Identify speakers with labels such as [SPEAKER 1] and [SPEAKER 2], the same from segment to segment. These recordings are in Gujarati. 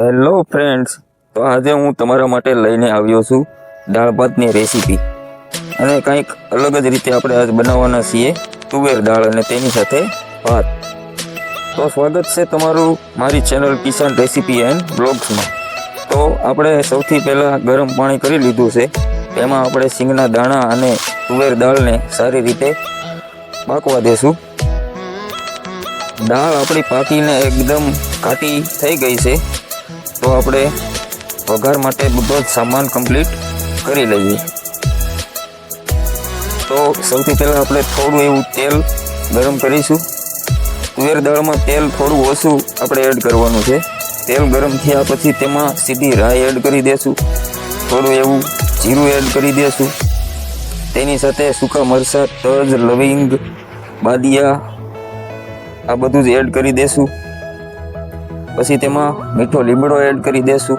[SPEAKER 1] હેલો ફ્રેન્ડ્સ તો આજે હું તમારા માટે લઈને આવ્યો છું દાળ ભાતની રેસીપી અને કંઈક અલગ જ રીતે આપણે આજ બનાવવાના છીએ તુવેર દાળ અને તેની સાથે ભાત. તો સ્વાગત છે તમારું મારી ચેનલ કિસાન રેસીપી એન્ડ બ્લોગ્સમાં તો આપણે સૌથી પહેલાં ગરમ પાણી કરી લીધું છે. તેમાં આપણે સિંગના દાણા અને તુવેર દાળને સારી રીતે પાકવા દેશું. દાળ આપણી પાકીને એકદમ ઘાટી થઈ ગઈ છે. તો આપણે વઘાર માટે બધો જ સામાન કમ્પ્લીટ કરી લઈએ. તો સૌથી પહેલાં આપણે થોડું એવું તેલ ગરમ કરીશું. તુવેર દાળમાં તેલ થોડું ઓછું આપણે એડ કરવાનું છે. તેલ ગરમ થયા પછી તેમાં સીધી રાઈ એડ કરી દેશું. થોડું એવું જીરું એડ કરી દેશું. તેની સાથે સૂકા મરચાં, તજ, લવિંગ, બાદિયા આ બધું જ એડ કરી દેશું. પછી તેમાં મીઠો લીમડો એડ કરી દેશું.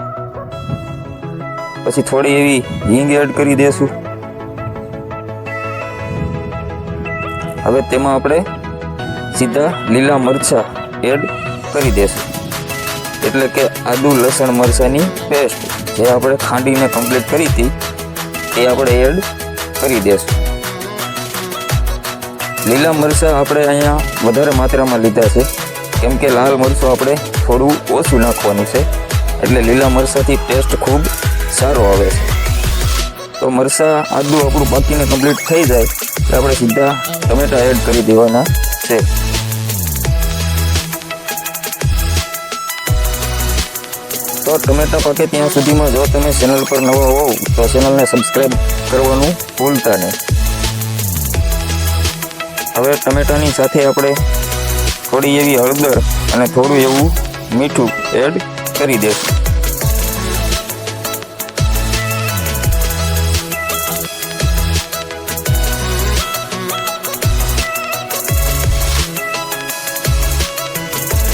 [SPEAKER 1] પછી થોડી એવી હિંગ એડ કરી દેશું. હવે તેમાં આપણે સીધા લીલા મરચાં એડ કરી દેશું. એટલે કે આદુ, લસણ, મરચાંની પેસ્ટ જે આપણે ખાંડીને કમ્પ્લીટ કરી હતી, એ આપણે એડ કરી દેશું. લીલા મરચાં આપણે અહીંયા વધારે માત્રામાં લીધા છે. કેમ કે લાલ મરચું આપણે થોડું ઓછું નાખવાનું છે. એટલે લીલા મરચાંથી ટેસ્ટ ખૂબ સારો આવે છે. તો મરચાં આદું આપણું પાકીને કમ્પ્લીટ થઈ જાય એટલે આપણે સીધા ટમેટા એડ કરી દેવાના છે. તો ટમેટા પાકે ત્યાં સુધીમાં જો તમે ચેનલ પર નવા હોવ, તો ચેનલને સબસ્ક્રાઈબ કરવાનું ભૂલતા નહીં. હવે ટમેટાની સાથે આપણે થોડી એવી હળદર અને થોડું એવું મીઠું એડ કરી દેશું.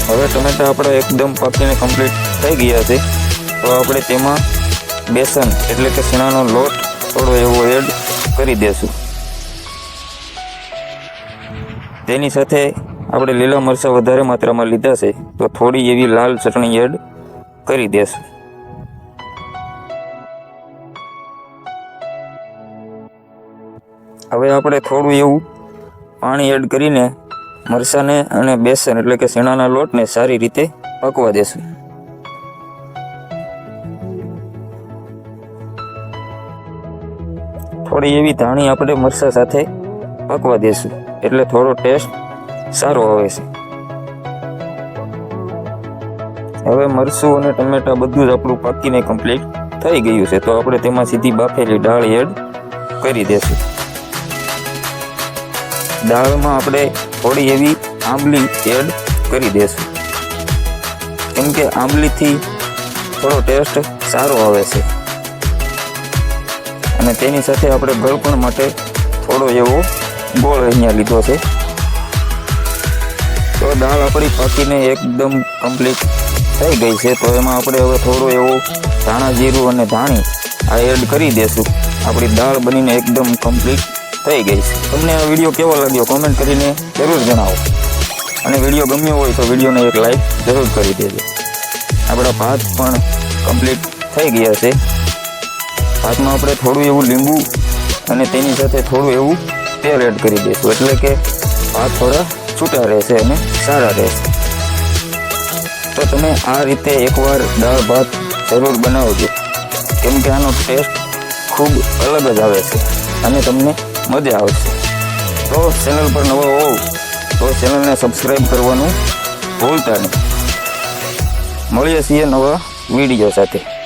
[SPEAKER 1] હવે ટમેટા આપણા એકદમ પાકીને કમ્પ્લીટ થઈ ગયા છે. તો આપણે તેમાં બેસન એટલે કે ચણાનો લોટ થોડો એવો એડ કરી દેશું. તેની સાથે આપણે લીલા મરચાં વધારે માત્રામાં લીધા છે, તો થોડી એવી લાલ ચટણી એડ કરી દેશું. હવે આપણે થોડું એવું પાણી એડ કરીને મરચાંને અને બેસન એટલે કે શેણાના લોટને સારી રીતે પકવા દેશું. થોડી એવી ધાણી આપણે મરચાં સાથે પકવા દેશું. એટલે થોડો ટેસ્ટ સારો આવે છે. હવે મરચું અને ટમેટા બધું જ આપણું પાકીને કમ્પ્લીટ થઈ ગયું છે. તો આપણે તેમાં સીધી બાફેલી દાળ એડ કરી દેશું. દાળમાં આપણે થોડી એવી આંબલી એડ કરી દેશું. કેમ કે આંબલીથી થોડો ટેસ્ટ સારો આવે છે. અને તેની સાથે આપણે ગળપણ માટે થોડો એવો ગોળ અહીંયા લીધો છે. તો દાળ આપણી પાકીને એકદમ કમ્પ્લીટ થઈ ગઈ છે. તો એમાં આપણે હવે થોડું એવું ધાણા, જીરું અને ધાણી આ એડ કરી દેશું. આપણી દાળ બનીને એકદમ કમ્પ્લીટ થઈ ગઈ છે. તમને આ વીડિયો કેવો લાગ્યો કોમેન્ટ કરીને જરૂર જણાવો. અને વીડિયો ગમ્યો હોય તો વિડીયોને એક લાઈક જરૂર કરી દેજો. આપણા ભાત પણ કમ્પ્લીટ થઈ ગયા છે. ભાતમાં આપણે થોડું એવું લીંબુ અને તેની સાથે થોડું એવું તેલ એડ કરી દઈશું એટલે કે ભાત થોડા છૂટા રહેશે અને સારા રહેશે. તો તમે આ રીતે એકવાર દાળ ભાત જરૂર બનાવજો. કેમ કે આનો ટેસ્ટ ખૂબ અલગ જ આવે છે અને તમને મજા આવશે. તો ચેનલ પર નવો હોવ તો ચેનલને સબસ્ક્રાઈબ કરવાનું ભૂલતા નહીં. મળીએ છીએ નવા વીડિયો સાથે.